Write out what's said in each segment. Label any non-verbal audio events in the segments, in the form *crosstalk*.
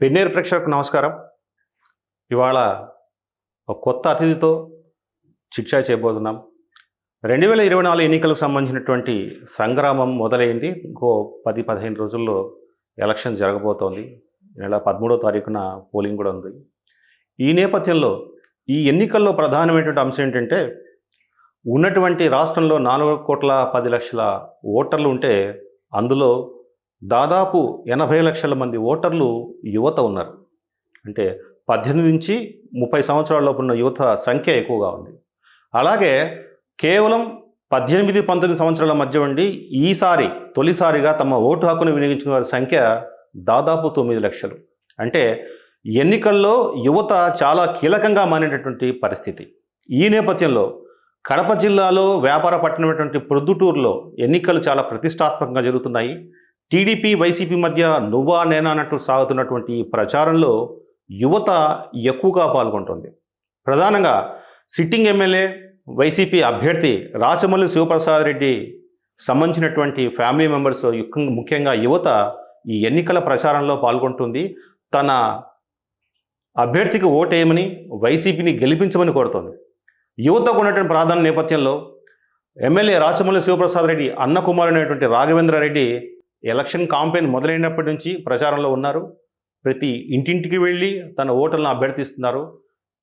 పెన్నేరు ప్రేక్షకులకు నమస్కారం. ఇవాళ ఒక కొత్త అతిథితో శిక్ష చేయబోతున్నాం. రెండు వేల ఇరవై నాలుగు ఎన్నికలకు సంబంధించినటువంటి సంగ్రామం మొదలైంది. ఇంకో పది పదిహేను రోజుల్లో ఎలక్షన్ జరగబోతోంది. నెల పదమూడో తారీఖున పోలింగ్ కూడా ఉంది. ఈ నేపథ్యంలో ఈ ఎన్నికల్లో ప్రధానమైనటువంటి అంశం ఏంటంటే ఉన్నటువంటి రాష్ట్రంలో నాలుగు కోట్ల పది లక్షల ఓటర్లు ఉంటే అందులో దాదాపు ఎనభై లక్షల మంది ఓటర్లు యువత ఉన్నారు. అంటే పద్దెనిమిది నుంచి ముప్పై సంవత్సరాలలోపు ఉన్న యువత సంఖ్య ఎక్కువగా ఉంది. అలాగే కేవలం పద్దెనిమిది పంతొమ్మిది సంవత్సరాల మధ్య ఉండి ఈసారి తొలిసారిగా తమ ఓటు హక్కును వినియోగించిన వారి సంఖ్య దాదాపు తొమ్మిది లక్షలు. అంటే ఎన్నికల్లో యువత చాలా కీలకంగా మారినటువంటి పరిస్థితి. ఈ నేపథ్యంలో కడప జిల్లాలో వ్యాపార పట్టణమైనటువంటి ప్రొద్దుటూరులో ఎన్నికలు చాలా ప్రతిష్టాత్మకంగా జరుగుతున్నాయి. టీడీపీ వైసీపీ మధ్య నువ్వా నేనా అన్నట్టు సాగుతున్నటువంటి ఈ ప్రచారంలో యువత ఎక్కువగా పాల్గొంటుంది. ప్రధానంగా సిట్టింగ్ ఎమ్మెల్యే వైసీపీ అభ్యర్థి రాచమల్లి శివప్రసాద్ రెడ్డి సంబంధించినటువంటి ఫ్యామిలీ మెంబర్స్ ముఖ్యంగా యువత ఈ ఎన్నికల ప్రచారంలో పాల్గొంటుంది. తన అభ్యర్థికి ఓటేయమని వైసీపీని గెలిపించమని కోరుతోంది. యువతకు ఉన్నటువంటి ప్రాధాన్య నేపథ్యంలో ఎమ్మెల్యే రాచమల్లి శివప్రసాద్ రెడ్డి అన్న కుమారుడు అనేటువంటి రాఘవేంద్ర రెడ్డి ఎలక్షన్ కాంపెయిన్ మొదలైనప్పటి నుంచి ప్రచారంలో ఉన్నారు. ప్రతి ఇంటింటికి వెళ్ళి తన ఓటర్లను అభ్యర్థిస్తున్నారు.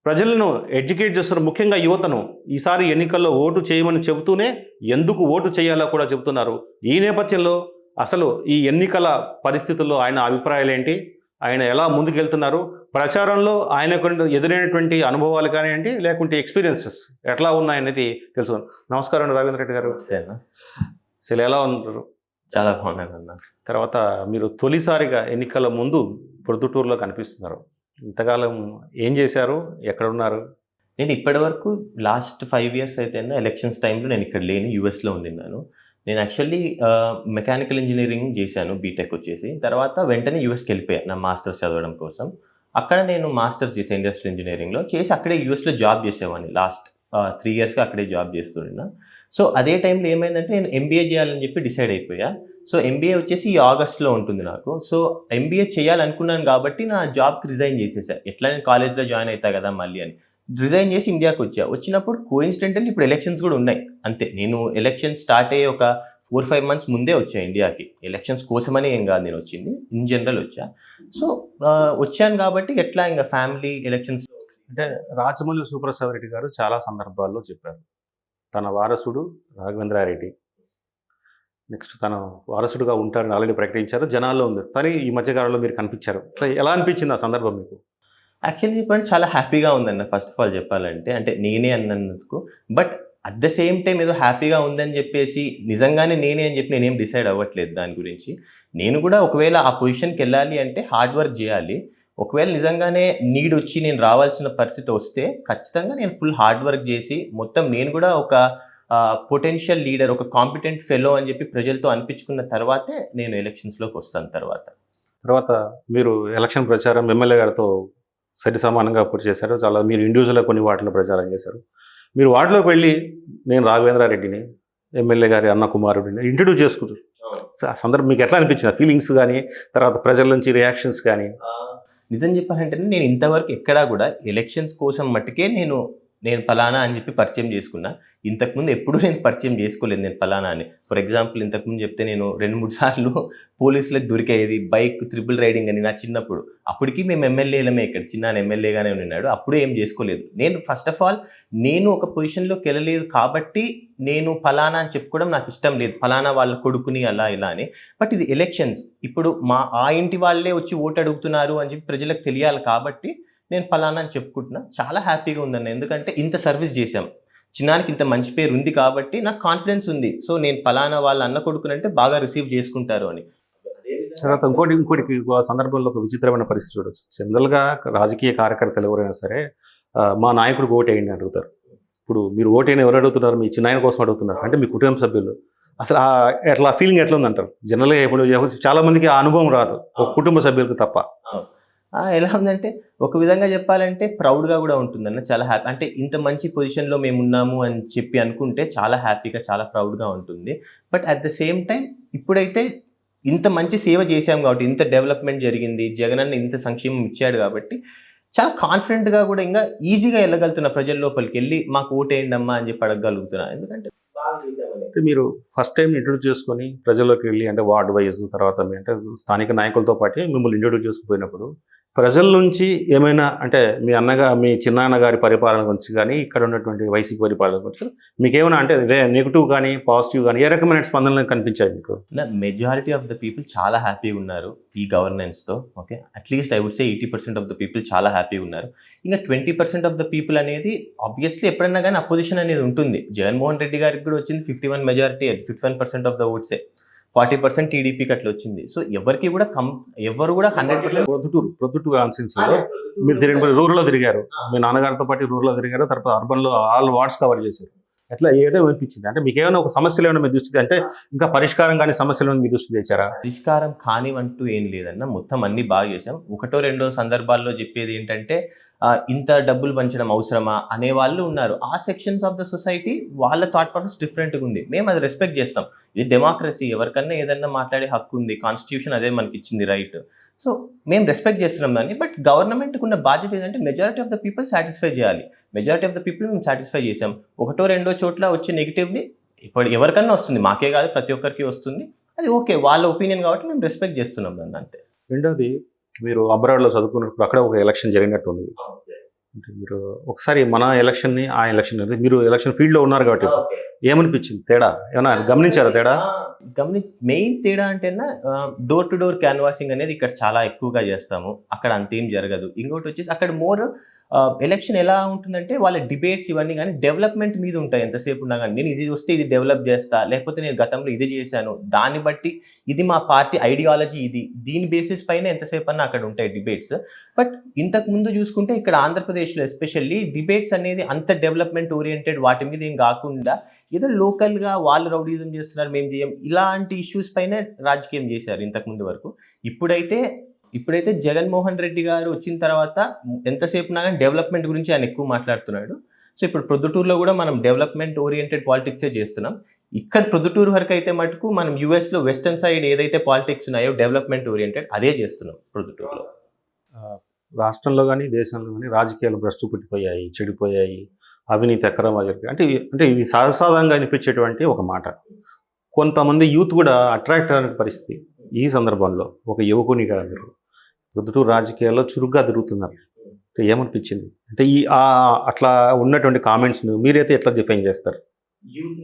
ప్రజలను ఎడ్యుకేట్ చేస్తున్నారు ముఖ్యంగా యువతను ఈసారి ఎన్నికల్లో ఓటు చేయమని చెబుతూనే ఎందుకు ఓటు చేయాలో కూడా చెబుతున్నారు. ఈ నేపథ్యంలో అసలు ఈ ఎన్నికల పరిస్థితుల్లో ఆయన అభిప్రాయాలు ఏంటి ఆయన ఎలా ముందుకెళ్తున్నారు? ప్రచారంలో ఆయనకు ఎదురైనటువంటి అనుభవాలు కానివ్వండి లేకుంటే ఎక్స్పీరియన్సెస్ ఎట్లా ఉన్నాయనేది తెలుసు నమస్కారం రవీంద్ర రెడ్డి గారు. అసలు ఎలా ఉన్నారు? చాలా బాగున్నాను అన్న తర్వాత మీరు తొలిసారిగా ఎన్నికల ముందు ప్రొద్దుటూరులో కనిపిస్తున్నారు. ఇంతకాలం ఏం చేశారు? ఎక్కడ ఉన్నారు నేను ఇప్పటి వరకు లాస్ట్ ఫైవ్ ఇయర్స్ అయితే ఎలక్షన్స్ టైంలో నేను ఇక్కడ లేని యూఎస్లో ఉన్నాను నేను యాక్చువల్లీ మెకానికల్ ఇంజనీరింగ్ చేశాను బీటెక్ వచ్చేసి. తర్వాత వెంటనే యూఎస్కి వెళ్ళిపోయాను నా మాస్టర్స్ చదవడం కోసం. అక్కడ నేను మాస్టర్స్ చేశాను ఇండస్ట్రియల్ ఇంజనీరింగ్లో. చేసి అక్కడే యూఎస్లో జాబ్ చేసేవాడిని. లాస్ట్ త్రీ ఇయర్స్గా అక్కడే జాబ్ చేస్తున్నా సో అదే టైంలో ఏమైందంటే నేను ఎంబీఏ చేయాలని చెప్పి డిసైడ్ అయిపోయా. సో ఎంబీఏ వచ్చేసి ఈ ఆగస్ట్లో ఉంటుంది నాకు. సో ఎంబీఏ చేయాలనుకున్నాను కాబట్టి నా జాబ్కి రిజైన్ చేసేసా. ఎట్లా నేను కాలేజ్లో జాయిన్ అవుతా కదా మళ్ళీ అని. రిజైన్ చేసి ఇండియాకి వచ్చా. వచ్చినప్పుడు కోయిన్సిడెంటల్ ఇప్పుడు ఎలక్షన్స్ కూడా ఉన్నాయి. అంతే. నేను ఎలక్షన్ స్టార్ట్ అయ్యే ఒక ఫోర్ ఫైవ్ మంత్స్ ముందే వచ్చా ఇండియాకి. ఎలక్షన్స్ కోసమని ఏం కాదు నేను వచ్చింది. ఇన్ జనరల్ వచ్చా. సో వచ్చాను కాబట్టి ఎట్లా ఇంకా ఫ్యామిలీ ఎలక్షన్స్ అంటే రాజమౌళి సుప్రసాద్ రెడ్డి గారు చాలా సందర్భాల్లో చెప్పారు. తన వారసుడు రాఘవేంద్రారెడ్డి. నెక్స్ట్ తన వారసుడుగా ఉంటాడని ఆల్రెడీ ప్రకటించారు. జనాల్లో ఉంది. కానీ ఈ మధ్యకాలంలో మీరు కనిపించారు. అట్లా ఎలా అనిపించింది ఆ సందర్భం మీకు? యాక్చువల్లీ చెప్పండి చాలా హ్యాపీగా ఉందన్న ఫస్ట్ ఆఫ్ ఆల్ చెప్పాలంటే అంటే నేనే అన్నందుకు. But at the same time ఏదో హ్యాపీగా ఉందని చెప్పేసి నిజంగానే నేనే అని చెప్పి నేనేం డిసైడ్ అవ్వట్లేదు దాని గురించి. నేను కూడా ఒకవేళ ఆ పొజిషన్కి వెళ్ళాలి అంటే హార్డ్ వర్క్ చేయాలి. ఒకవేళ నిజంగానే నీడ్ వచ్చి నేను రావాల్సిన పరిస్థితి వస్తే ఖచ్చితంగా నేను ఫుల్ హార్డ్ వర్క్ చేసి మొత్తం నేను కూడా ఒక పొటెన్షియల్ లీడర్ ఒక కాంపిటెంట్ ఫెలో అని చెప్పి ప్రజలతో అనిపించుకున్న తర్వాతే నేను ఎలక్షన్స్లోకి వస్తాను తర్వాత. తర్వాత మీరు ఎలక్షన్ ప్రచారం ఎమ్మెల్యే గారితో సరి సమానంగా పూర్తి చేశారు. చాలా మీరు ఇండివిజువల్గా కొన్ని వాటిలో ప్రచారం చేశారు. మీరు వాటిలోకి వెళ్ళి నేను రాఘవేంద్రారెడ్డిని ఎమ్మెల్యే గారి అన్న కుమారుడిని ఇంట్రడ్యూస్ చేసుకుంటారు సందర్భం మీకు ఎట్లా అనిపించింది? ఫీలింగ్స్ కానీ తర్వాత ప్రజల నుంచి రియాక్షన్స్ కానీ నిజం చెప్పాలంటే నేను ఇంతవరకు ఎక్కడా కూడా ఎలక్షన్స్ కోసం మట్టుకే నేను నేను ఫలానా అని చెప్పి పరిచయం చేసుకున్నా. ఇంతకుముందు ఎప్పుడూ నేను పరిచయం చేసుకోలేదు నేను ఫలానా అని. ఫర్ ఎగ్జాంపుల్ ఇంతకుముందు చెప్తే నేను రెండు మూడు సార్లు పోలీసులకు దొరికేది బైక్ త్రిపుల్ రైడింగ్ అని నా చిన్నప్పుడు. అప్పటికి మేము ఎమ్మెల్యేలమే ఇక్కడ. చిన్న ఎమ్మెల్యేగానే ఉన్నాడు. అప్పుడు ఏం చేసుకోలేదు. నేను ఫస్ట్ ఆఫ్ ఆల్ నేను ఒక పొజిషన్లోకి వెళ్ళలేదు కాబట్టి నేను ఫలానా అని చెప్పుకోవడం నాకు ఇష్టం లేదు. ఫలానా వాళ్ళ కొడుకుని అలా ఇలా అని. బట్ ఇది ఎలక్షన్స్ ఇప్పుడు మా ఆ ఇంటి వాళ్ళే వచ్చి ఓటు అడుగుతున్నారు అని చెప్పి ప్రజలకు తెలియాలి కాబట్టి నేను ఫలానా అని చెప్పుకుంటున్నా. చాలా హ్యాపీగా ఉందన్న. ఎందుకంటే ఇంత సర్వీస్ చేశాం. చిన్నానికి ఇంత మంచి పేరు ఉంది కాబట్టి నాకు కాన్ఫిడెన్స్ ఉంది. సో నేను ఫలానా వాళ్ళ అన్న కొడుకునంటే బాగా రిసీవ్ చేసుకుంటారు అని. తర్వాత ఇంకోటి ఇంకోటి సందర్భంలో ఒక విచిత్రమైన పరిస్థితి చూడొచ్చు. జనరల్గా రాజకీయ కార్యకర్తలు ఎవరైనా సరే మా నాయకుడు ఓటు వేయండి అని అడుగుతారు. ఇప్పుడు మీరు ఓటు వేయని ఎవరు అడుగుతున్నారు? మీ చిన్నాయన కోసం అడుగుతున్నారు. అంటే మీ కుటుంబ సభ్యులు. అసలు ఆ ఎట్లా ఫీలింగ్ ఎట్లా ఉందంటారు జనరల్గా ఇప్పుడు చాలామందికి ఆ అనుభవం రాదు. ఒక కుటుంబ సభ్యులకు తప్ప. ఎలా ఉందంటే ఒక విధంగా చెప్పాలంటే ప్రౌడ్గా కూడా ఉంటుందన్న చాలా హ్యాపీ అంటే ఇంత మంచి పొజిషన్లో మేము ఉన్నాము అని చెప్పి అనుకుంటే చాలా హ్యాపీగా చాలా ప్రౌడ్గా ఉంటుంది. But at the same time ఇప్పుడైతే ఇంత మంచి సేవ చేశాం కాబట్టి ఇంత డెవలప్మెంట్ జరిగింది జగన్ అన్న ఇంత సంక్షేమం ఇచ్చాడు కాబట్టి చాలా కాన్ఫిడెంట్గా కూడా ఇంకా ఈజీగా వెళ్ళగలుగుతున్న ప్రజల లోపలికి వెళ్ళి మాకు ఓటేయండి అమ్మా అని చెప్పి అడగగలుగుతున్నా. ఎందుకంటే అంటే మీరు ఫస్ట్ టైం ఇంట్రొడ్యూస్ చేసుకొని ప్రజల్లోకి వెళ్ళి అంటే వార్డ్ వైజ్ తర్వాత అంటే స్థానిక నాయకులతో పాటు మిమ్మల్ని ఇంట్రొడ్యూస్ చేసుకుపోయినప్పుడు ప్రజల నుంచి ఏమైనా అంటే మీ అన్నగా మీ చిన్నాన్న గారి పరిపాలన గురించి కానీ ఇక్కడ ఉన్నటువంటి వైసీపీ పరిపాలన గురించి మీకేమైనా అంటే నెగిటివ్ కానీ పాజిటివ్ కానీ ఏ రకమైన స్పందనలు కనిపించాయి మీకు? మెజారిటీ ఆఫ్ ద పీపుల్ చాలా హ్యాపీగా ఉన్నారు ఈ గవర్నెన్స్తో okay at least I would say eighty percent of the people చాలా హ్యాపీగా ఉన్నారు. ఇంకా twenty percent of the people అనేది ఆబ్వియస్లీ ఎప్పుడైనా కానీ అపోజిషన్ అనేది ఉంటుంది. జగన్మోహన్ రెడ్డి గారికి కూడా వచ్చింది fifty one majority fifty one percent of the ఓట్సే forty percent టీడీపీకి అట్లా వచ్చింది. సో ఎవరికి కూడా కం ఎవరు కూడా హండ్రెడ్ పర్సెంట్ ప్రొద్దుటూరు ప్రొద్దుటూరు కాన్స్టిట్యూన్సీలో మీరు తిరిగి రూరల్లో తిరిగారు. మీ నాన్నగారితో పాటు రూరల్లో తిరిగారు. తర్వాత అర్బన్లో ఆల్ వార్డ్స్ కవర్ చేశారు. ఎట్లా ఏదో అనిపించింది అంటే మీకు ఏమైనా ఒక సమస్యలు ఏమైనా మీ దృష్టికి అంటే ఇంకా పరిష్కారం కానీ సమస్యలు ఏమైనా మీ దృష్టికి తెచ్చారా? పరిష్కారం కానివంటూ ఏం లేదన్న మొత్తం అన్ని బాగా చేసాం ఒకటో రెండో సందర్భాల్లో చెప్పేది ఏంటంటే ఇంత డబ్బులు పంచడం అవసరమా అనే వాళ్ళు ఉన్నారు. ఆ సెక్షన్స్ ఆఫ్ ద సొసైటీ వాళ్ళ థాట్ ప్రాసెస్ డిఫరెంట్గా ఉంది. మేము అది రెస్పెక్ట్ చేస్తాం. ఇది డెమోక్రసీ ఎవరికన్నా ఏదన్నా మాట్లాడే హక్కు ఉంది కాన్స్టిట్యూషన్ అదే మనకి ఇచ్చింది రైట్ సో మేము రెస్పెక్ట్ చేస్తున్నాం దాన్ని బట్ గవర్నమెంట్కి ఉన్న బాధ్యత ఏంటంటే majority of the people satisfy చేయాలి. మెజారిటీ ఆఫ్ ద పీపుల్ మేము సాటిస్ఫై చేసాం ఒకటో రెండో చోట్ల వచ్చే నెగిటివ్ని ఇప్పుడు ఎవరికన్నా వస్తుంది. మాకే కాదు ప్రతి ఒక్కరికి వస్తుంది. అది ఓకే వాళ్ళ ఒపీనియన్ కాబట్టి మేము రెస్పెక్ట్ చేస్తున్నాం దాన్ని అంతే. రెండోది మీరు అబ్రాడ్లో చదువుకున్నప్పుడు అక్కడ ఒక ఎలక్షన్ జరిగినట్టు ఉంది అంటే మీరు ఒకసారి మన ఎలక్షన్ని ఆ ఎలక్షన్ మీరు ఎలక్షన్ ఫీల్డ్లో ఉన్నారు కాబట్టి. ఏమనిపించింది? తేడా? ఏమైనా గమనించారా తేడా? గమని మెయిన్ తేడా అంటేనా డోర్ టు డోర్ క్యాన్వాసింగ్ అనేది ఇక్కడ చాలా ఎక్కువగా చేస్తాము. అక్కడ అంతేం జరగదు. ఇంకోటి వచ్చేసి అక్కడ మోర్ ఎలక్షన్ ఎలా ఉంటుందంటే వాళ్ళ డిబేట్స్ ఇవన్నీ కానీ డెవలప్మెంట్ మీద ఉంటాయి ఎంతసేపు ఉన్నా కానీ. నేను ఇది వస్తే ఇది డెవలప్ చేస్తా లేకపోతే నేను గతంలో ఇది చేశాను. దాన్ని బట్టి ఇది మా పార్టీ ఐడియాలజీ ఇది. దీని బేసిస్ పైన ఎంతసేపు అన్నా అక్కడ ఉంటాయి డిబేట్స్ బట్ ఇంతకు ముందు చూసుకుంటే ఇక్కడ ఆంధ్రప్రదేశ్లో ఎస్పెషల్లీ డిబేట్స్ అనేది అంత డెవలప్మెంట్ ఓరియంటెడ్ వాటి మీద ఏం కాకుండా ఏదో లోకల్గా వాళ్ళు రౌడీజం చేస్తున్నారు మేము చేయం. ఇలాంటి ఇష్యూస్ పైన రాజకీయం చేశారు ఇంతకు ముందు వరకు. ఇప్పుడైతే ఇప్పుడైతే జగన్మోహన్ రెడ్డి గారు వచ్చిన తర్వాత ఎంతసేపు నాగా డెవలప్మెంట్ గురించి ఆయన ఎక్కువ మాట్లాడుతున్నాడు. సో ఇప్పుడు ప్రొద్దుటూరులో కూడా మనం డెవలప్మెంట్ ఓరియంటెడ్ పాలిటిక్సే చేస్తున్నాం. ఇక్కడ ప్రొద్దుటూరు వరకు అయితే మటుకు మనం యూఎస్లో వెస్టర్న్ సైడ్ ఏదైతే పాలిటిక్స్ ఉన్నాయో డెవలప్మెంట్ ఓరియంటెడ్ అదే చేస్తున్నాం ప్రొద్దుటూరులో. రాష్ట్రంలో కానీ దేశంలో కానీ రాజకీయాలు భ్రష్టు పుట్టిపోయాయి చెడిపోయాయి అవినీతి అక్రమాలు అంటే ఇవి- అంటే ఇవి సహసాదంగా అనిపించేటువంటి ఒక మాట. కొంతమంది యూత్ కూడా అట్రాక్ట్ అనే పరిస్థితి ఈ సందర్భంలో ఒక యువకునిగా కాదు ప్రొద్దుటూరు రాజకీయాల్లో చురుగ్గా తిరుగుతున్నారు. ఏమనిపించింది? అంటే ఈ అట్లా ఉన్నటువంటి కామెంట్స్ను మీరైతే ఎట్లా డిఫైన్ చేస్తారు? యూత్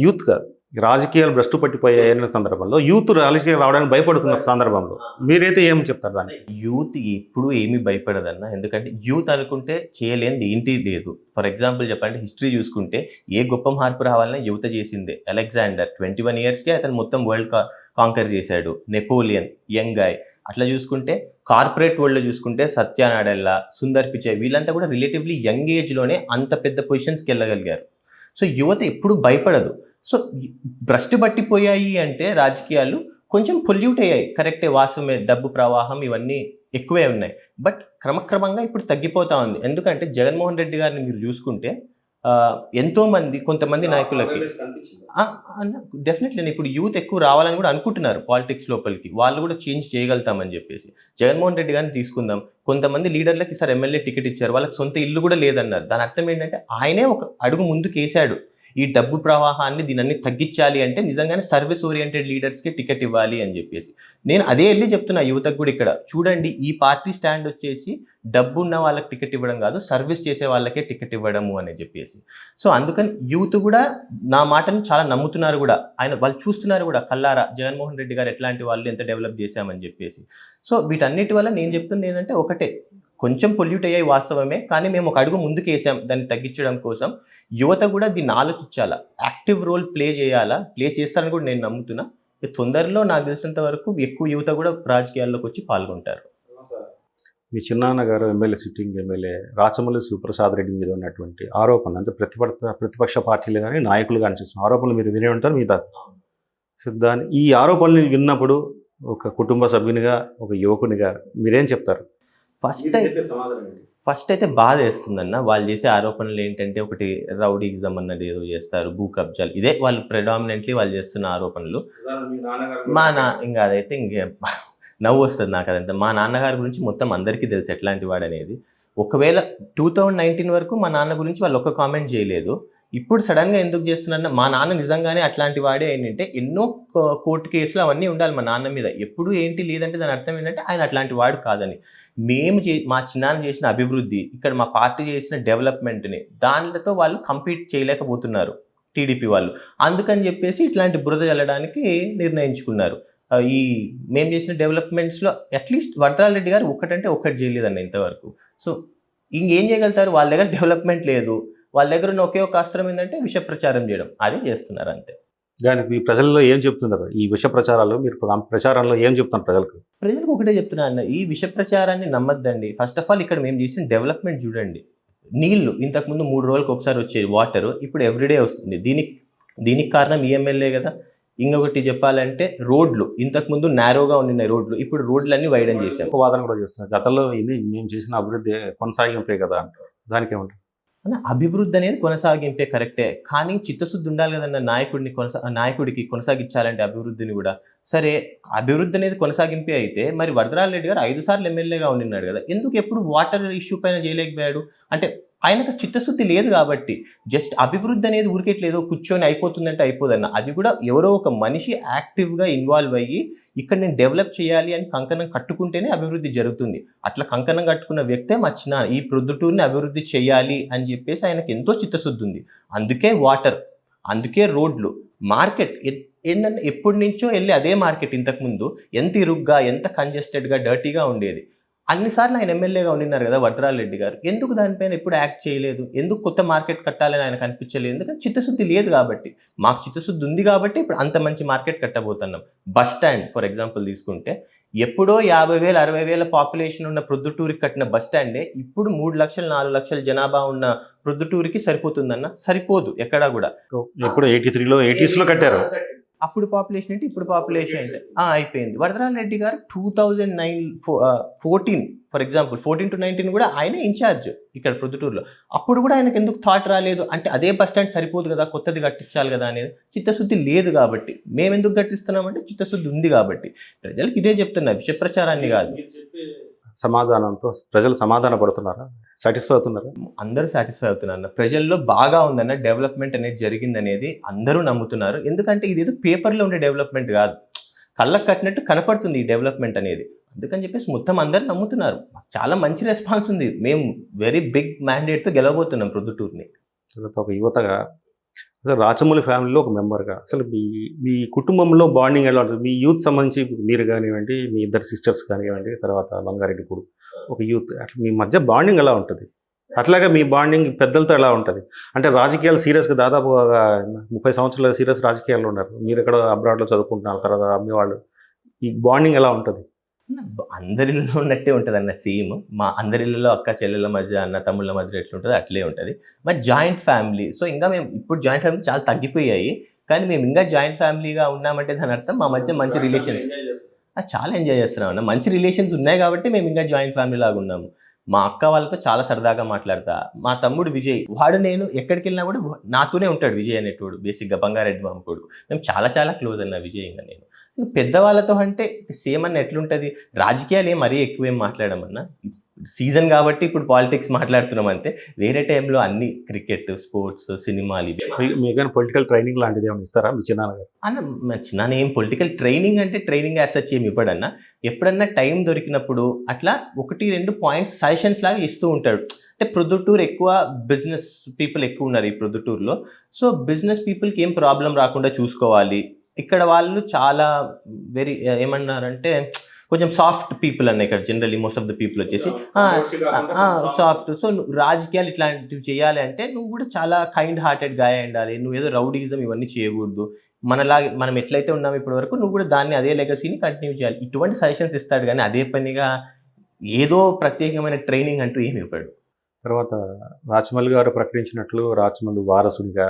యూత్గా రాజకీయాలు భ్రష్టు పట్టిపోయాయి అనే సందర్భంలో యూత్ రాజకీయాలు రావడానికి భయపడుతున్న సందర్భంలో మీరైతే ఏం చెప్తారు దాన్ని యూత్ ఎప్పుడు ఏమీ భయపడదన్న ఎందుకంటే యూత్ అనుకుంటే చేయలేనిది ఏంటి లేదు. ఫర్ ఎగ్జాంపుల్ చెప్పాలంటే హిస్టరీ చూసుకుంటే ఏ గొప్ప మార్పు రావాలన్నా యువత చేసిందే. అలెగ్జాండర్ ట్వంటీ వన్ ఇయర్స్కి అతను మొత్తం వరల్డ్ కాంకర్ చేశాడు. Napoleon young guy. అట్లా చూసుకుంటే కార్పొరేట్ వరల్డ్లో చూసుకుంటే సత్య నాడెల్లా సుందర్ పిచే వీళ్ళంతా కూడా రిలేటివ్లీ యంగ్ ఏజ్లోనే అంత పెద్ద పొజిషన్స్కి వెళ్ళగలిగారు. సో యువత ఎప్పుడు భయపడదు. సో భ్రష్టు పట్టిపోయాయి అంటే రాజకీయాలు కొంచెం పొల్యూట్ అయ్యాయి. కరెక్టే వాసమే డబ్బు ప్రవాహం ఇవన్నీ ఎక్కువే ఉన్నాయి. బట్ క్రమక్రమంగా ఇప్పుడు తగ్గిపోతా ఉంది. ఎందుకంటే జగన్మోహన్ రెడ్డి గారిని మీరు చూసుకుంటే ఆ, ఎంతో మంది కొంతమంది నాయకులకి. డెఫినెట్లీ నేను ఇప్పుడు యూత్ ఎక్కువ రావాలని కూడా అనుకుంటున్నారు పాలిటిక్స్ లోపలికి. వాళ్ళు కూడా చేంజ్ చేయగలుగుతామని చెప్పేసి. జగన్మోహన్ రెడ్డి గారిని తీసుకుందాం. కొంతమంది లీడర్లకి సార్ ఎమ్మెల్యే టికెట్ ఇచ్చారు. వాళ్ళకి సొంత ఇల్లు కూడా లేదన్నారు. దాని అర్థం ఏంటంటే ఆయనే ఒక అడుగు ముందుకు వేశాడు ఈ డబ్బు ప్రవాహాన్ని దీనన్ని తగ్గించాలి అంటే నిజంగానే సర్వీస్ ఓరియంటెడ్ లీడర్స్కి టికెట్ ఇవ్వాలి అని చెప్పేసి. నేను అదే వెళ్ళి చెప్తున్నా యువతకు కూడా ఇక్కడ. చూడండి ఈ పార్టీ స్టాండ్ వచ్చేసి డబ్బు ఉన్న వాళ్ళకి టికెట్ ఇవ్వడం కాదు సర్వీస్ చేసే వాళ్ళకే టికెట్ ఇవ్వడము అని చెప్పేసి. సో అందుకని యూత్ కూడా నా మాటని చాలా నమ్ముతున్నారు కూడా. ఆయన వాళ్ళు చూస్తున్నారు కూడా. కల్లారా జగన్మోహన్ రెడ్డి గారు ఎట్లాంటి వాళ్ళు ఎంత డెవలప్ చేశామని చెప్పేసి. సో వీటన్నిటి వల్ల నేను చెప్తుంది ఏంటంటే ఒకటే. కొంచెం పొల్యూట్ అయ్యాయి వాస్తవమే కానీ మేము ఒక అడుగు ముందుకు వేసాం దాన్ని తగ్గించడం కోసం. యువత కూడా దీన్ని ఆలోచించాలా? యాక్టివ్ రోల్ ప్లే చేయాలా? ప్లే చేస్తారని కూడా నేను నమ్ముతున్నా. తొందరలో నాకు తెలిసినంత వరకు ఎక్కువ యువత కూడా రాజకీయాల్లోకి వచ్చి పాల్గొంటారు. మీ చిన్నాన్న గారు MLA sitting MLA Rachamalli Sivaprasad Reddy మీద ఉన్నటువంటి ఆరోపణలు అంటే ప్రతిపక్ష ప్రతిపక్ష పార్టీలు కానీ నాయకులు కానీ చేసిన ఆరోపణలు మీరు వినే ఉంటారు మీ సో దాని ఈ ఆరోపణలు విన్నప్పుడు ఒక కుటుంబ సభ్యునిగా ఒక యువకునిగా మీరేం చెప్తారు? ఫస్ట్ ఫస్ట్ అయితే బాధ వేస్తుందన్న. వాళ్ళు చేసే ఆరోపణలు ఏంటంటే ఒకటి రౌడీయిజం అన్నది ఏదో చేస్తారు భూ కబ్జాలు. ఇదే వాళ్ళు ప్రెడామినెంట్లీ వాళ్ళు చేస్తున్న ఆరోపణలు. మా నా ఇంకా అదైతే ఇంకే *laughs* నవ్వు వస్తుంది నాకు అదంతా. మా నాన్నగారి గురించి మొత్తం అందరికీ తెలుసు ఎట్లాంటి వాడు అనేది. ఒకవేళ టూ థౌజండ్ నైన్టీన్ వరకు మా నాన్న గురించి వాళ్ళు ఒక్క కామెంట్ చేయలేదు. ఇప్పుడు సడన్గా ఎందుకు చేస్తున్నారన్న మా నాన్న నిజంగానే అట్లాంటి వాడే ఏంటంటే ఎన్నో కోర్టు కేసులు అవన్నీ ఉండాలి మా నాన్న మీద. ఎప్పుడు ఏంటి లేదంటే దాని అర్థం ఏంటంటే ఆయన అట్లాంటి వాడు కాదని. మేము చే మా చిన్నాన్న చేసిన అభివృద్ధి ఇక్కడ మా పార్టీ చేసిన డెవలప్మెంట్ని దానితో వాళ్ళు కంపీట్ చేయలేకపోతున్నారు టీడీపీ వాళ్ళు. అందుకని చెప్పేసి ఇట్లాంటి బురద చల్లడానికి నిర్ణయించుకున్నారు. ఈ మేము చేసిన డెవలప్మెంట్స్లో అట్లీస్ట్ వడ్రాల్ రెడ్డి గారు ఒకటంటే ఒకటి చేయలేదండి ఇంతవరకు. సో ఇంకేం చేయగలుగుతారు? వాళ్ళ దగ్గర డెవలప్మెంట్ లేదు. వాళ్ళ దగ్గర ఉన్న ఒకే ఒక అస్త్రం ఏంటంటే విష ప్రచారం చేయడం. అది చేస్తున్నారు అంతే. దానికి ఈ ప్రజల్లో ఏం చెప్తున్నారు? ఈ విష ప్రచారాలు మీరు ప్ర- ప్రచారంలో ఏం చెప్తున్నారు ప్రజలకు? ప్రజలకు ఒకటే చెప్తున్నా అన్న ఈ విష ప్రచారాన్ని నమ్మద్దండి. ఫస్ట్ ఆఫ్ ఆల్ ఇక్కడ మేము చేసిన డెవలప్మెంట్ చూడండి. నీళ్ళు ఇంతకుముందు మూడు రోజులకు ఒకసారి వచ్చేది వాటర్ ఇప్పుడు ఎవ్రీడే వస్తుంది. దీనికి దీనికి కారణం ఈ ఎమ్మెల్యే కదా. ఇంకొకటి చెప్పాలంటే రోడ్లు ఇంతకుముందు నేరోగా ఉన్న రోడ్లు ఇప్పుడు రోడ్లన్నీ వైడన్ చేశాం ఒక వాదన కూడా చేస్తున్నారు. గతంలో ఇది మేము చేసిన అభివృద్ధి కొనసాగింపే కదా అంటారు. దానికి ఏమంటారు? అన్న అభివృద్ధి అనేది కొనసాగింపే కరెక్టే. కానీ చిత్తశుద్ధి ఉండాలి కదన్న నాయకుడిని కొనసా నాయకుడికి కొనసాగించాలంటే అభివృద్ధిని కూడా సరే అభివృద్ధి అనేది కొనసాగింపే అయితే మరి వరదరాజ రెడ్డి గారు ఐదు సార్లు ఎమ్మెల్యేగా ఉండినాడు కదా ఎందుకు ఎప్పుడు వాటర్ ఇష్యూ పైన చేయలేకపోయాడు? అంటే ఆయనకు చిత్తశుద్ధి లేదు కాబట్టి జస్ట్ అభివృద్ధి అనేది ఊరికెట్లేదు కూర్చొని అయిపోతుందంటే అయిపోదన్న. అది కూడా ఎవరో ఒక మనిషి యాక్టివ్గా ఇన్వాల్వ్ అయ్యి ఇక్కడ నేను డెవలప్ చేయాలి అని కంకణం కట్టుకుంటేనే అభివృద్ధి జరుగుతుంది. అట్లా కంకణం కట్టుకున్న వ్యక్తే మచ్చిన ఈ ప్రొద్దుటూరుని అభివృద్ధి చేయాలి అని చెప్పేసి ఆయనకి ఎంతో చిత్తశుద్ధి ఉంది. అందుకే వాటర్ అందుకే రోడ్లు మార్కెట్ ఏంటంటే ఎప్పటి నుంచో వెళ్ళి అదే మార్కెట్ ఇంతకుముందు ఎంత ఇరుగ్గా ఎంత కంజెస్టెడ్గా డర్టీగా ఉండేది. అన్నిసార్లు ఆయన ఎమ్మెల్యేగా ఉండినారు కదా వడ్రాలరెడ్డి గారు. ఎందుకు దానిపైన ఎప్పుడు యాక్ట్ చేయలేదు? ఎందుకు కొత్త మార్కెట్ కట్టాలని ఆయన కనిపించలేదు? ఎందుకంటే చిత్తశుద్ధి లేదు కాబట్టి. మాకు చిత్తశుద్ధి ఉంది కాబట్టి ఇప్పుడు అంత మంచి మార్కెట్ కట్టబోతున్నాం. బస్ స్టాండ్ ఫర్ ఎగ్జాంపుల్ తీసుకుంటే ఎప్పుడో యాభై వేల అరవై వేల పాపులేషన్ ఉన్న ప్రొద్దుటూరికి కట్టిన బస్ స్టాండే ఇప్పుడు మూడు లక్షలు నాలుగు లక్షల జనాభా ఉన్న ప్రొద్దుటూరికి సరిపోతుందన్న సరిపోదు ఎక్కడా కూడా. ఎప్పుడు ఎయిటీ త్రీలో ఎయిటీస్లో కట్టారు. అప్పుడు పాపులేషన్ ఏంటి? ఇప్పుడు పాపులేషన్ ఏంటి? అయిపోయింది. వరదరాజ రెడ్డి గారు two thousand nine fourteen for example fourteen to nineteen కూడా ఆయన ఇన్ఛార్జ్ ఇక్కడ ప్రొద్దుటూరులో. అప్పుడు కూడా ఆయనకు ఎందుకు థాట్ రాలేదు? అంటే అదే బస్ స్టాండ్ సరిపోదు కదా కొత్తది కట్టించాలి కదా అనేది చిత్తశుద్ధి లేదు కాబట్టి. మేము ఎందుకు కట్టిస్తున్నామంటే చిత్తశుద్ధి ఉంది కాబట్టి. ప్రజలకు ఇదే చెప్తున్నా విష ప్రచారాన్ని కాదు సమాధానంతో ప్రజలు సమాధాన పడుతున్నారా? సాటిస్ఫై అవుతున్నారా? అందరూ సాటిస్ఫై అవుతున్నారు. ప్రజల్లో బాగా ఉందన్న డెవలప్మెంట్ అనేది జరిగిందనేది అందరూ నమ్ముతున్నారు. ఎందుకంటే ఇది ఏదో పేపర్లో ఉండే డెవలప్మెంట్ కాదు. కళ్ళకు కట్టినట్టు కనపడుతుంది ఈ డెవలప్మెంట్ అనేది. అందుకని చెప్పేసి మొత్తం అందరూ నమ్ముతున్నారు. చాలా మంచి రెస్పాన్స్ ఉంది. మేము వెరీ బిగ్ మ్యాండేట్తో గెలవబోతున్నాం ప్రొద్దుటూరుని. ఒక యువతగా అసలు రాచమౌళి ఫ్యామిలీలో ఒక మెంబర్గా అసలు మీ మీ కుటుంబంలో బాండింగ్ ఎలా ఉంటుంది? మీ యూత్ సంబంధించి మీరు కానివ్వండి మీ ఇద్దరు సిస్టర్స్ కానివ్వండి తర్వాత బంగారెడ్డి కూడా ఒక యూత్. అట్లా మీ మధ్య బాండింగ్ ఎలా ఉంటుంది? అట్లాగే మీ బాండింగ్ పెద్దలతో ఎలా ఉంటుంది? అంటే రాజకీయాలు సీరియస్గా దాదాపు ఒక ముప్పై సంవత్సరాల సీరియస్ రాజకీయాలు ఉన్నారు. మీరు ఎక్కడ అబ్రాడ్లో చదువుకుంటున్నారు తర్వాత అమ్మేవాళ్ళు. వాళ్ళు ఈ బాండింగ్ ఎలా ఉంటుంది? అందరిలో ఉన్నట్టే ఉంటుంది అన్న సేమ్ మా అందరిలో అక్క చెల్లెల మధ్య అన్న తమ్ముళ్ళ మధ్య ఎట్లుంటుంది అట్లే ఉంటుంది. మా జాయింట్ ఫ్యామిలీ సో ఇంకా మేము ఇప్పుడు జాయింట్ ఫ్యామిలీ చాలా తగ్గిపోయాయి. కానీ మేము ఇంకా జాయింట్ ఫ్యామిలీగా ఉన్నామంటే దాని అర్థం మా మధ్య మంచి రిలేషన్స్ చాలా ఎంజాయ్ చేస్తున్నాం అన్న. మంచి రిలేషన్స్ ఉన్నాయి కాబట్టి మేము ఇంకా జాయింట్ ఫ్యామిలీ లాగా ఉన్నాము. మా అక్క వాళ్ళతో చాలా సరదాగా మాట్లాడతా. మా తమ్ముడు విజయ్ వాడు నేను ఎక్కడికి వెళ్ళినా కూడా నాతోనే ఉంటాడు విజయ్ అనేటోడు బేసిక్గా బంగారెడ్డి మామ కొడుకు. మేము చాలా చాలా క్లోజ్ అన్న విజయ్ ఇంకా నేను. పెద్దవాళ్ళతో అంటే సేమ్ అన్న ఎట్లుంటుంది? రాజకీయాలు ఏం మరీ ఎక్కువేం మాట్లాడమన్నా? సీజన్ కాబట్టి ఇప్పుడు పాలిటిక్స్ మాట్లాడుతున్నాం అంతే. వేరే టైంలో అన్ని క్రికెట్ స్పోర్ట్స్ సినిమాలు ఇవే మీ- మీకైనా పొలిటికల్ ట్రైనింగ్ లాంటిది ఏమైనా ఇస్తారా మీ చిన్నాన్నగారు అన్న చిన్న ఏం పొలిటికల్ ట్రైనింగ్ అంటే ట్రైనింగ్ యాజ్ సచ్ ఏమి ఇవ్వడన్నా. ఎప్పుడన్నా టైం దొరికినప్పుడు అట్లా ఒకటి రెండు పాయింట్స్ సజెషన్స్ లాగా ఇస్తూ ఉంటాడు. అంటే ప్రొద్దుటూరు ఎక్కువ బిజినెస్ పీపుల్ ఎక్కువ ఉన్నారు ఈ ప్రొద్దుటూరులో. సో బిజినెస్ పీపుల్కి ఏం ప్రాబ్లం రాకుండా చూసుకోవాలి. ఇక్కడ వాళ్ళు చాలా వెరీ ఏమన్నారంటే కొంచెం సాఫ్ట్ పీపుల్ అన్న ఇక్కడ generally most of the people వచ్చేసి. సాఫ్ట్ సో నువ్వు రాజకీయాలు ఇట్లాంటివి చేయాలి అంటే నువ్వు కూడా చాలా కైండ్ హార్టెడ్గా ఉండాలి. నువ్వు ఏదో రౌడీజం ఇవన్నీ చేయకూడదు. మనలాగే మనం ఎట్లయితే ఉన్నాం ఇప్పటి వరకు నువ్వు కూడా దాన్ని అదే లెగసీని కంటిన్యూ చేయాలి. ఇటువంటి సజెషన్స్ ఇస్తాడు కానీ అదే పనిగా ఏదో ప్రత్యేకమైన ట్రైనింగ్ అంటూ ఏమి ఇవ్వడు. తర్వాత రాచమల్లి గారు ప్రకటించినట్లు రాచమల్లి వారసుడిగా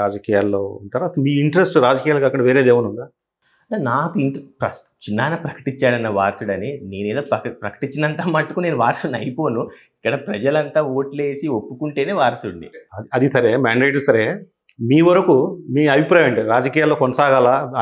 రాజకీయాల్లో ఉంటారు. అసలు మీ ఇంట్రెస్ట్ రాజకీయాలు కాకుండా వేరేది ఏమైనా ఉందా? నాకు ఇంత ప్రస్ చిన్నాన్న ప్రకటించాడన్న వారసుడని నేనేదో ప్రక ప్రకటించినంత మట్టుకు నేను వారసుని అయిపోను. ఇక్కడ ప్రజలంతా ఓట్లేసి ఒప్పుకుంటేనే వారసుడిని. అది- సరే మ్యాండేట్ సరే. మీ వరకు మీ అభిప్రాయం ఏంటి? రాజకీయాల్లో కొనసాగాల?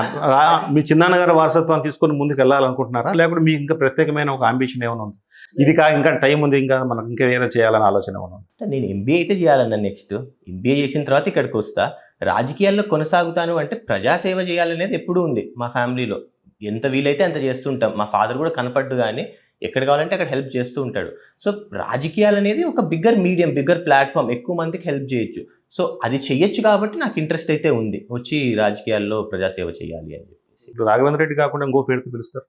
మీ చిన్నాన్నగారి వారసత్వాన్ని తీసుకొని ముందుకు వెళ్ళాలనుకుంటున్నారా లేకపోతే మీకు ఇంకా ప్రత్యేకమైన ఒక అంబిషన్ ఏమైనా ఉంది? ఇది కా ఇంకా టైం ఉంది ఇంకా మనకు ఇంకా ఏదైనా చేయాలని ఆలోచన ఏమైనా నేను ఎంబీఏ అయితే చేయాలన్న నెక్స్ట్ ఎంబీఏ చేసిన తర్వాత ఇక్కడికి వస్తా. రాజకీయాల్లో కొనసాగుతాను అంటే ప్రజాసేవ చేయాలనేది ఎప్పుడూ ఉంది మా ఫ్యామిలీలో. ఎంత వీలైతే అంత చేస్తుంటాం. మా ఫాదర్ కూడా కనపడ్డు కానీ ఎక్కడ కావాలంటే అక్కడ హెల్ప్ చేస్తూ ఉంటాడు. సో రాజకీయాలు అనేది ఒక బిగ్గర్ మీడియం బిగ్గర్ ప్లాట్ఫామ్. ఎక్కువ మందికి హెల్ప్ చేయొచ్చు. సో అది చెయ్యొచ్చు కాబట్టి నాకు ఇంట్రెస్ట్ అయితే ఉంది. వచ్చి రాజకీయాల్లో ప్రజాసేవ చేయాలి అని చెప్పేసి. ఇప్పుడు రాఘవేంద్ర రెడ్డి కాకుండా ఇంకో పేరుతో పిలుస్తారు?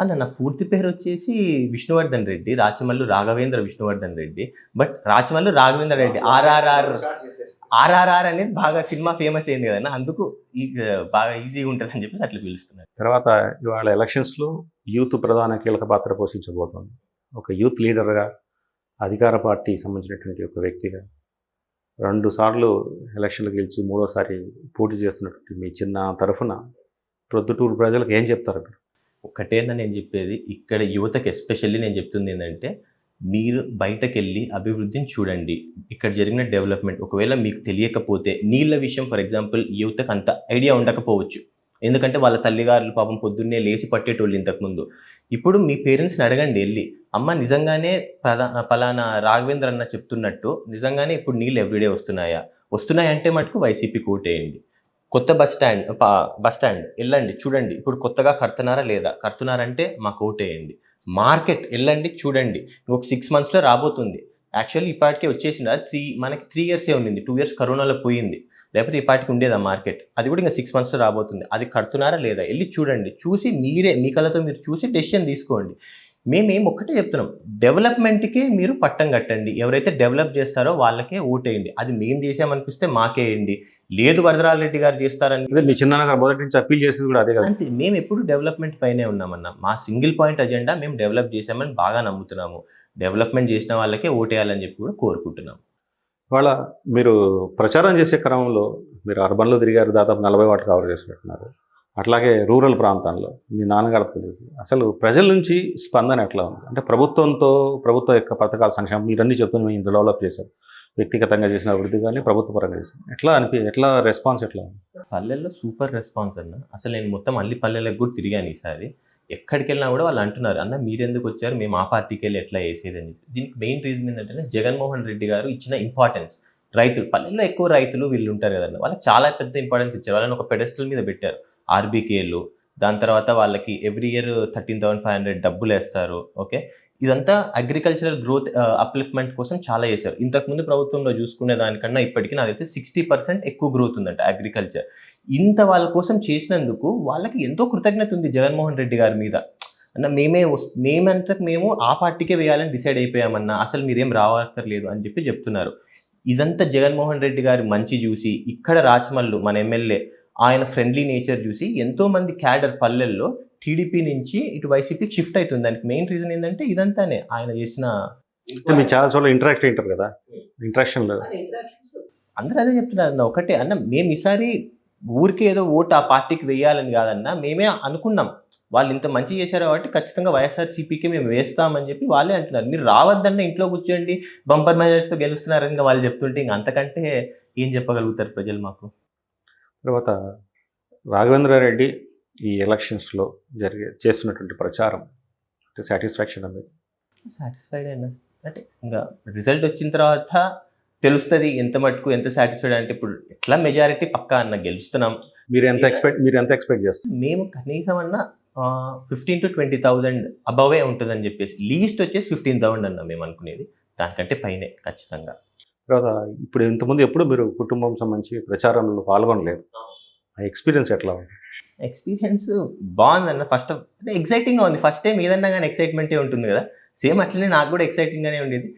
అన్న నా పూర్తి పేరు వచ్చేసి Vishnuvardhan Reddy. Rachamallu Raghavendra Vishnuvardhan Reddy. But Rachamallu Raghavendra Reddy. RRR RRR అనేది బాగా సినిమా ఫేమస్ అయింది కదన్న. అందుకు ఈ బాగా ఈజీగా ఉంటుంది అని చెప్పేసి అట్లా పిలుస్తున్నారు. తర్వాత ఇవాళ ఎలక్షన్స్లో యూత్ ప్రధాన కీలక పాత్ర పోషించబోతోంది. ఒక యూత్ లీడర్గా అధికార పార్టీ సంబంధించినటువంటి ఒక వ్యక్తిగా రెండు సార్లు ఎలక్షన్లు గెలిచి మూడోసారి పోటీ చేస్తున్నటువంటి మీ చిన్న తరఫున ప్రొద్దుటూరు ప్రజలకు ఏం చెప్తారు మీరు? ఒక్కటేనా నేను చెప్పేది ఇక్కడ యువతకి ఎస్పెషల్లీ నేను చెప్తుంది ఏంటంటే మీరు బయటకు వెళ్ళి అభివృద్ధిని చూడండి. ఇక్కడ జరిగిన డెవలప్మెంట్ ఒకవేళ మీకు తెలియకపోతే నీళ్ళ విషయం ఫర్ ఎగ్జాంపుల్ యువతకు అంత ఐడియా ఉండకపోవచ్చు. ఎందుకంటే వాళ్ళ తల్లిగారులు పాపం పొద్దున్నే లేచి పట్టేటోళ్ళు ఇంతకుముందు ఇప్పుడు మీ పేరెంట్స్ని అడగండి వెళ్ళి అమ్మ నిజంగానే ప్రధా పలానా రాఘవేంద్ర అన్న చెప్తున్నట్టు నిజంగానే ఇప్పుడు నీళ్ళు ఎవ్రీడే వస్తున్నాయా? వస్తున్నాయంటే మటుకు వైసీపీ కోటేయండి. కొత్త బస్ స్టాండ్ బస్ స్టాండ్ వెళ్ళండి చూడండి. ఇప్పుడు కొత్తగా కడుతున్నారా లేదా? కడుతున్నారంటే మాకు ఓటేయండి మార్కెట్ వెళ్ళండి చూడండి. ఒక సిక్స్ మంత్స్లో రాబోతుంది. యాక్చువల్లీ ఇప్పటికే వచ్చేసింది. అది త్రీ మనకి త్రీ ఇయర్సే ఉండింది. టూ ఇయర్స్ కరోనాలో పోయింది. లేకపోతే ఇప్పటికి ఉండేది ఆ మార్కెట్? అది కూడా ఇంకా సిక్స్ మంత్స్లో రాబోతుంది. అది కడుతున్నారా లేదా? వెళ్ళి చూడండి. చూసి మీరే మీ కళతో మీరు చూసి డెసిషన్ తీసుకోండి. మేమేం ఒక్కటే చెప్తున్నాం. డెవలప్మెంట్కే మీరు పట్టం కట్టండి. ఎవరైతే డెవలప్ చేస్తారో వాళ్ళకే ఓటేయండి. అది మేము చేసామనిపిస్తే మాకేయండి లేదు వరదరాజరెడ్డి గారు చేస్తారని మీ మొదటి నుంచి అప్పీల్ చేసేది కూడా అదే కదా. అంతే. మేము ఎప్పుడు డెవలప్మెంట్ పైనే ఉన్నామన్న. మా సింగిల్ పాయింట్ అజెండా మేము డెవలప్ చేసామని బాగా నమ్ముతున్నాము. డెవలప్మెంట్ చేసిన వాళ్ళకే ఓటేయాలని చెప్పి కూడా కోరుకుంటున్నాం. ఇవాళ మీరు ప్రచారం చేసే క్రమంలో మీరు అర్బన్లో తిరిగారు. దాదాపు నలభై వాటి కవర్ చేసినట్టున్నారు. అట్లాగే రూరల్ ప్రాంతాల్లో మీ నాన్నగారికి తెలియదు. అసలు ప్రజల నుంచి స్పందన ఎట్లా ఉంది? అంటే ప్రభుత్వంతో ప్రభుత్వ యొక్క పథకాల సంక్షేమం మీరన్నీ చెప్తున్న మేము డెవలప్ చేశారు. వ్యక్తిగతంగా చేసిన అభివృద్ధి కానీ ప్రభుత్వ పరంగా చేశారు ఎట్లా అనిపి ఎట్లా రెస్పాన్స్ ఎట్లా ఉంది? పల్లెల్లో సూపర్ రెస్పాన్స్ అన్న. అసలు నేను మొత్తం అల్లి పల్లెలకు కూడా తిరిగాను ఈసారి. ఎక్కడికి వెళ్ళినా కూడా వాళ్ళు అంటున్నారు అన్న మీరెందుకు వచ్చారు? మేము ఆ పార్టీకి వెళ్ళి ఎట్లా వేసేది అని చెప్పి. దీనికి మెయిన్ రీజన్ ఏంటంటే జగన్మోహన్ రెడ్డి గారు ఇచ్చిన ఇంపార్టెన్స్ రైతులు పల్లెల్లో ఎక్కువ రైతులు వీళ్ళు ఉంటారు కదండి వాళ్ళకి చాలా పెద్ద ఇంపార్టెన్స్ ఇచ్చారు. వాళ్ళని ఒక పెడెస్టల్ మీద పెట్టారు. ఆర్బీకేలు దాని తర్వాత వాళ్ళకి every year thirteen thousand five hundred డబ్బులు వేస్తారు. ఓకే? ఇదంతా అగ్రికల్చరల్ గ్రోత్ అప్లిఫ్ట్మెంట్ కోసం చాలా చేశారు. ఇంతకుముందు ప్రభుత్వంలో చూసుకునే దానికన్నా ఇప్పటికీ నాకైతే సిక్స్టీ పర్సెంట్ ఎక్కువ గ్రోత్ ఉందంట అగ్రికల్చర్. ఇంత వాళ్ళ కోసం చేసినందుకు వాళ్ళకి ఎంతో కృతజ్ఞత ఉంది జగన్మోహన్ రెడ్డి గారి మీద. అన్న మేమే వస్ మేమంతకు మేము ఆ పార్టీకే వేయాలని డిసైడ్ అయిపోయామన్నా అసలు మీరేం రావక్కర్లేదు అని చెప్పి చెప్తున్నారు. ఇదంతా జగన్మోహన్ రెడ్డి గారి మంచి చూసి ఇక్కడ రాచమల్లు మన ఎమ్మెల్యే ఆయన ఫ్రెండ్లీ నేచర్ చూసి ఎంతో మంది క్యాడర్ పల్లెల్లో టీడీపీ నుంచి ఇటు వైసీపీకి షిఫ్ట్ అవుతుంది దానికి మెయిన్ రీజన్ ఏంటంటే ఇదంతానే ఆయన చేసిన మీరు చాలా చోట్ల ఇంటరాక్ట్ అయింటారు కదా? ఇంటరాక్షన్లో అందరూ అదే చెప్తున్నారు. అన్న ఒకటే అన్న మేము ఈసారి ఊరికే ఏదో ఓటు ఆ పార్టీకి వేయాలని కాదన్న మేమే అనుకున్నాం. వాళ్ళు ఇంత మంచి చేశారు కాబట్టి ఖచ్చితంగా వైఎస్ఆర్సీపీకి మేము వేస్తామని చెప్పి వాళ్ళే అంటున్నారు. మీరు రావద్దన్న ఇంట్లో కూర్చోండి బంపర్ మెజార్టీతో గెలుస్తున్నారని వాళ్ళు చెప్తుంటే ఇంక అంతకంటే ఏం చెప్పగలుగుతారు ప్రజలు మాకు? తర్వాత రాఘవేంద్ర రెడ్డి ఈ ఎలక్షన్స్లో జరిగే చేస్తున్నటువంటి ప్రచారం అంటే సాటిస్ఫాక్షన్ అనేది? సాటిస్ఫైడ్ అయినా. అంటే ఇంకా రిజల్ట్ వచ్చిన తర్వాత తెలుస్తుంది ఎంత మటుకు ఎంత సాటిస్ఫైడ్ అంటే ఇప్పుడు ఎట్లా మెజారిటీ పక్కా అన్న గెలుస్తున్నాం. మీరు ఎంత ఎక్స్పెక్ట్ మీరు ఎంత ఎక్స్పెక్ట్ చేస్తారు? మేము కనీసం అన్న fifteen to twenty thousand above ఉంటుందని చెప్పేసి లీస్ట్ వచ్చేసి ఫిఫ్టీన్ థౌసండ్ అన్న మేము అనుకునేది. దానికంటే పైనే ఖచ్చితంగా. తర్వాత ఇప్పుడు ఇంతకుముందు ఎప్పుడు మీరు కుటుంబం సంబంధించి ప్రచారంలో పాల్గొనలేదు. ఆ ఎక్స్పీరియన్స్ ఎట్లా ఉంది? ఎక్స్పీరియన్స్ బాగుందన్న ఫస్ట్ అంటే ఎక్సైటింగ్గా ఉంది. ఫస్ట్ టైం ఏదన్నా కానీ ఎక్సైట్మెంటే ఉంటుంది కదా. సేమ్ అట్లనే నాకు కూడా ఎక్సైటింగ్గానే ఉండేది.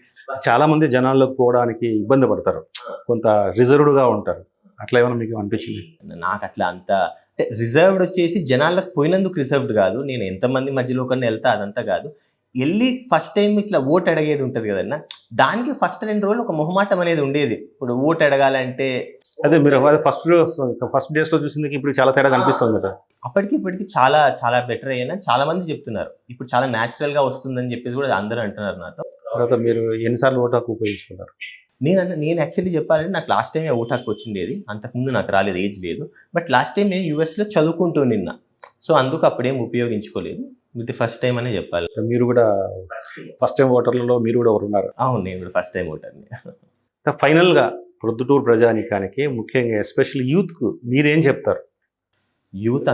చాలా మంది జనాల్లోకి పోవడానికి ఇబ్బంది పడతారు. కొంత రిజర్వ్డ్గా ఉంటారు. అట్లా ఏమైనా మీకు అనిపించింది? నాకు అట్లా అంత అంటే రిజర్వ్డ్ వచ్చేసి జనాలకు పోయినందుకు రిజర్వ్డ్ కాదు. నేను ఎంతమంది మధ్యలో కన్నా వెళ్తా అదంతా కాదు. వెళ్ళి ఫస్ట్ టైం ఇట్లా ఓట్ అడిగేది ఉంటుంది కదన్నా? దానికి ఫస్ట్ రెండు రోజులు ఒక మొహమాటం అనేది ఉండేది. ఇప్పుడు ఓట్ అడగాలంటే అదే మీరు ఫస్ట్ ఫస్ట్ డేస్లో చూసింది ఇప్పుడు చాలా తేడా కనిపిస్తుంది కదా. అప్పటికి ఇప్పటికి చాలా చాలా బెటర్ అయ్యాను చాలా మంది చెప్తున్నారు. ఇప్పుడు చాలా న్యాచురల్గా వస్తుందని చెప్పేసి కూడా అందరూ అంటున్నారు నాతో. తర్వాత మీరు ఎన్నిసార్లు ఓటాకు ఉపయోగించుకున్నారు? నేను నేను యాక్చువల్లీ చెప్పాలంటే నాకు లాస్ట్ టైం ఓటాకు వచ్చిండేది. అంతకుముందు నాకు రాలేదు ఏజ్ లేదు. బట్ లాస్ట్ టైం నేను యూఎస్లో చదువుకుంటూ నిన్న. సో అందుకు అప్పుడేం ఉపయోగించుకోలేదు. ఇది ఫస్ట్ టైం అనే చెప్పాలి. మీరు కూడా ఫస్ట్ టైం ఓటర్లలో మీరు కూడా ఒకరు ఉన్నారు అవును నేను కూడా ఫస్ట్ టైం ఓటర్ని. ఫైనల్గా ప్రొద్దుటూరు ప్రజానికానికి ముఖ్యంగా ఎస్పెషల్లీ యూత్కు మీరేం చెప్తారు? యూత్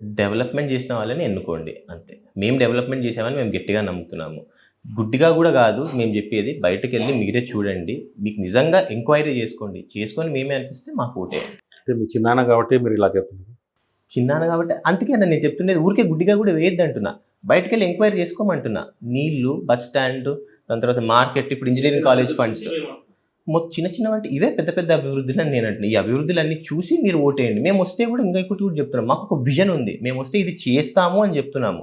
డెవలప్మెంట్ చేసిన వాళ్ళని ఎన్నుకోండి అంతే. మేము డెవలప్మెంట్ చేసామని మేము గట్టిగా నమ్ముతున్నాము. గుడ్డిగా కూడా కాదు మేము చెప్పేది బయటకు వెళ్ళి మీరే చూడండి మీకు నిజంగా ఎంక్వైరీ చేసుకోండి. చేసుకొని మేమే అనిపిస్తే మాకు ఓటే అంటే మీ చిన్నాన్న కాబట్టి మీరు ఇలా చెప్తున్నారు. చిన్నాను కాబట్టి అందుకే నేను చెప్తుండేది ఊరికే గుడ్డిగా కూడా వేయద్దు అంటున్నా. బయటకు వెళ్ళి ఎంక్వైరీ చేసుకోమంటున్నా. నీళ్ళు బస్ స్టాండ్ దాని తర్వాత మార్కెట్ ఇప్పుడు ఇంజనీరింగ్ కాలేజ్ ఫండ్స్. మొత్తం చిన్న చిన్న అంటే ఇవే పెద్ద పెద్ద అభివృద్ధులు అని నేను అంటున్నా. ఈ అభివృద్ధులన్నీ చూసి మీరు ఓటేయండి. మేము వస్తే కూడా ఇంకా ఇంకోటి కూడా చెప్తున్నాం. మాకు ఒక విజన్ ఉంది. మేము వస్తే ఇది చేస్తాము అని చెప్తున్నాము.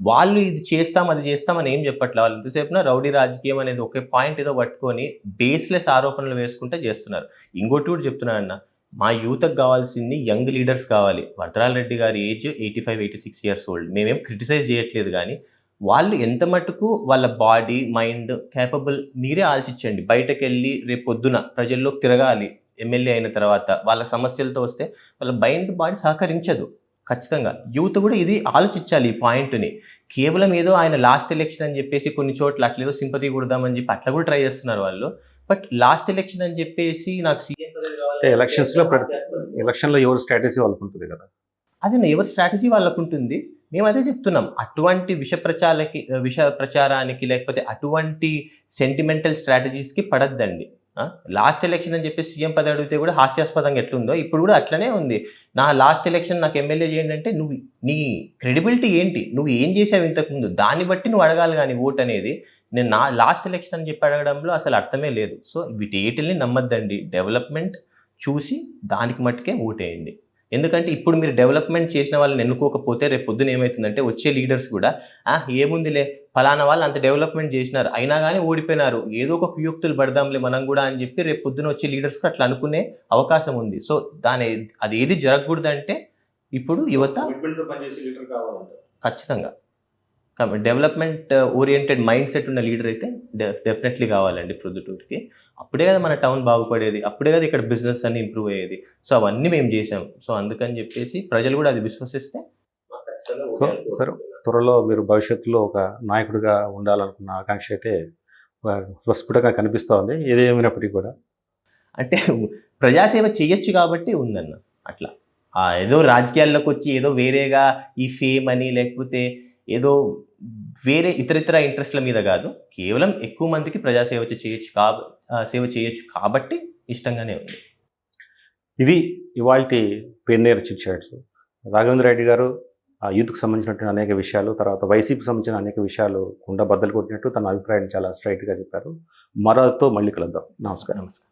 వాళ్ళు ఇది చేస్తాం అది చేస్తాం అని ఏం చెప్పట్లే. వాళ్ళు ఎంతసేపున రౌడీ రాజకీయం అనేది ఒకే పాయింట్ ఏదో పట్టుకొని బేస్లెస్ ఆరోపణలు వేసుకుంటే చేస్తున్నారు. ఇంకోటి కూడా చెప్తున్నాను అన్న. మా యూత్కి కావాల్సింది యంగ్ లీడర్స్ కావాలి. వరదరాల రెడ్డి గారి age eighty five eighty six years old. మేమేం క్రిటిసైజ్ చేయట్లేదు కానీ వాళ్ళు ఎంత మటుకు వాళ్ళ బాడీ మైండ్ క్యాపబుల్ మీరే ఆలోచించండి. బయటకు వెళ్ళి రేపు పొద్దున ప్రజల్లోకి తిరగాలి ఎమ్మెల్యే అయిన తర్వాత వాళ్ళ సమస్యలతో వస్తే వాళ్ళ మైండ్ బాడీ సహకరించదు. ఖచ్చితంగా. యూత్ కూడా ఇది ఆలోచించాలి ఈ పాయింట్ని. కేవలం ఏదో ఆయన లాస్ట్ ఎలక్షన్ అని చెప్పేసి కొన్ని చోట్ల అట్లేదో సింపతి కొడదామని చెప్పి అట్లా కూడా ట్రై చేస్తున్నారు వాళ్ళు. బట్ లాస్ట్ ఎలక్షన్ అని చెప్పేసి నాకు ఎలక్షన్స్లో ఎలక్షన్లో కావాలి ఎవరు స్ట్రాటజీ వాళ్ళకు ఉంటుంది కదా? అదే ఎవరి స్ట్రాటజీ వాళ్ళకు ఉంటుంది మేము అదే చెప్తున్నాం. అటువంటి విష ప్రచారకి విష ప్రచారానికి లేకపోతే అటువంటి సెంటిమెంటల్ స్ట్రాటజీస్కి పడద్దండి. లాస్ట్ ఎలక్షన్ అని చెప్పి సీఎం పదవి అడిగితే కూడా హాస్యాస్పదంగా ఎట్లుందో ఇప్పుడు కూడా అట్లనే ఉంది. నా లాస్ట్ ఎలక్షన్ నాకు ఎమ్మెల్యే చేయండి అంటే నువ్వు నీ క్రెడిబిలిటీ ఏంటి? నువ్వు ఏం చేసావు ఇంతకుముందు? దాన్ని బట్టి నువ్వు అడగాలి కానీ ఓట్ అనేది. నేను నా లాస్ట్ ఎలక్షన్ అని చెప్పి అడగడంలో అసలు అర్థమే లేదు. సో వీటేటిల్ని నమ్మద్దండి. డెవలప్మెంట్ చూసి దానికి మట్టుకే ఓటేయండి. ఎందుకంటే ఇప్పుడు మీరు డెవలప్మెంట్ చేసిన వాళ్ళని ఎన్నుకోకపోతే రేపు పొద్దున ఏమవుతుందంటే వచ్చే లీడర్స్ కూడా ఆ ఏముందిలే ఫలానా వాళ్ళు అంత డెవలప్మెంట్ చేసినారు అయినా కానీ ఓడిపోయినారు ఏదో ఒక కుయుక్తులు పడదాంలే మనం కూడా అని చెప్పి రేపు పొద్దున వచ్చే లీడర్స్కి అట్లా అనుకునే అవకాశం ఉంది. సో దాని అది ఏది జరగకూడదంటే ఇప్పుడు యువత ఖచ్చితంగా. డెవలప్మెంట్ ఓరియంటెడ్ మైండ్ సెట్ ఉన్న లీడర్ అయితే డెఫినెట్లీ కావాలండి ప్రొద్దుటూరుకి. అప్పుడే కదా మన టౌన్ బాగుపడేది అప్పుడే కదా ఇక్కడ బిజినెస్ అన్ని ఇంప్రూవ్ అయ్యేది. సో అవన్నీ మేము చేసాం సో అందుకని చెప్పేసి ప్రజలు కూడా అది విశ్వసిస్తే సో సరే త్వరలో మీరు భవిష్యత్తులో ఒక నాయకుడిగా ఉండాలనుకున్న ఆకాంక్ష అయితే స్ఫుటంగా కనిపిస్తూ ఉంది. ఏదేమైనప్పటికీ కూడా. అంటే ప్రజాసేవ చేయొచ్చు కాబట్టి ఉందన్న అట్లా. ఏదో రాజకీయాల్లోకి వచ్చి ఏదో వేరేగా ఈ ఫేమ్ అని లేకపోతే ఏదో వేరే ఇతర ఇతర ఇంట్రెస్ట్ల మీద కాదు కేవలం ఎక్కువ మందికి ప్రజాసేవ చేయొచ్చు కాబ సేవ చేయొచ్చు కాబట్టి ఇష్టంగానే ఉంది. ఇది ఇవాళ పెన్నేర్ చిట్ చాట్స్ రాఘవేంద్ర రెడ్డి గారు ఆ యూత్కి సంబంధించినటువంటి అనేక విషయాలు తర్వాత వైసీపీకి సంబంధించిన అనేక విషయాలు కుండ బద్దలు కొట్టినట్టు తన అభిప్రాయాన్ని చాలా స్ట్రైట్గా చెప్పారు. మరోతో మళ్ళీ కలుద్దాం. నమస్కారం. నమస్కారం.